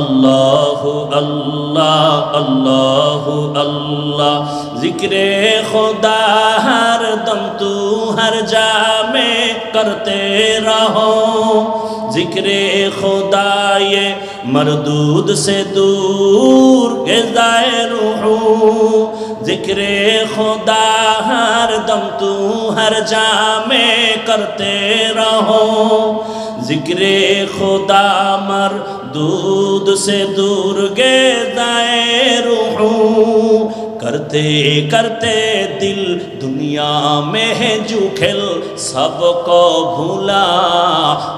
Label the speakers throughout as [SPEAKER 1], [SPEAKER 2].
[SPEAKER 1] আল্লাহ আল্লাহ আল্লাহ আল্লাহ। জিক্রে খোদা, হার দম তু হর জামে করতে রহো। জিক্রে খোদা मरदूद से दूर गजाए रूहू जिक्र खुदा हर दम तू हर जा में करते रहो जिक्र खुदा मर दूध से दूर गे दाए रूहू करते करते दिल दुनिया में है जुखिल, सबको भूला।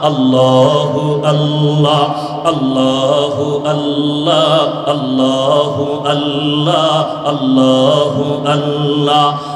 [SPEAKER 1] अल्लाह अल्लाह अल्लाह अल्लाह अल्लाह अल्लाह अल्लाह अल्लाह।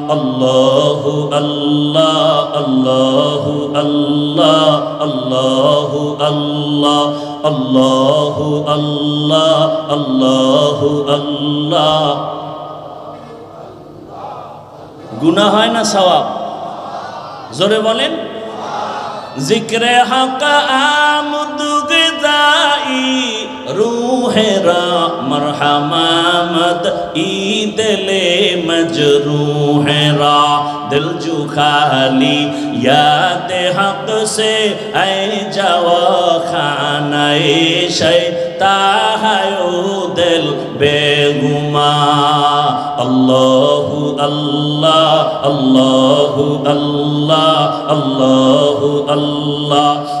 [SPEAKER 1] আল্লাহু আল্লাহ আল্লাহু আল্লাহ আল্লাহু আল্লাহ আল্লাহু আল্লাহ আল্লাহু আল্লাহ গুনা হয় না সওয়াব? জোরে বলেন। জিক্রে হাকা আমদুগ দাই রুহেরা মরহামামদ ঈদলে মজরু হ্যাঁ دل جو خالی یاد حق سے اے جاو خانہ شیطا ہیو دل بے گما اللہ اللہ اللہ اللہ اللہ اللہ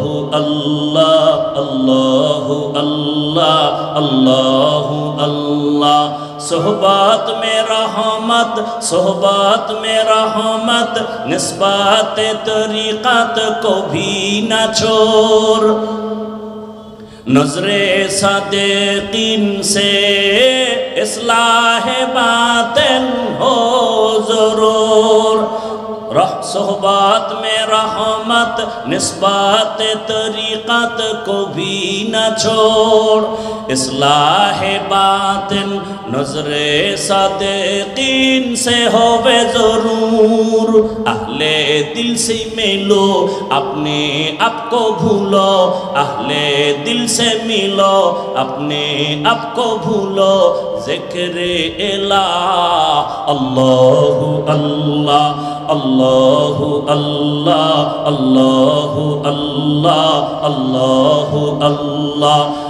[SPEAKER 1] আল্লাহ আল্লাহ আল্লাহ আল্লাহ আল্লাহ صحبات میں رحمت صحبات میں رحمت نسبات طریقت کو بھی نہ چھوڑ نظر صدقین سے اصلاح باطل ہو ضرور सोहबत में रहमत, नस्बात तरीक़त को भी न छोड़। इसलाह बातिन, नजरे सदेकिन से होवे ज़रूर। अहले दिल से मिलो अपने आप को भूलो अहले दिल से मिलो अपने आप को भूलो जिक्र इला अल्लाह अल्लाह अल्लाह अल्लाह अल्लाह अल्लाह अल्लाह अल्लाह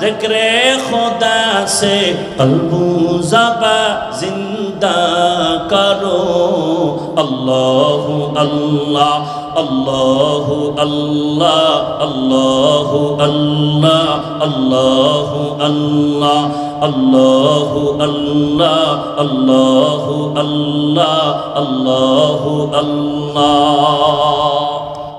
[SPEAKER 1] ذکر خدا سے قلبو زبا زندہ کرو اللہ اللہ اللہ اللہ اللہ اللہ اللہ اللہ اللہ اللہ اللہ اللہ اللہ اللہ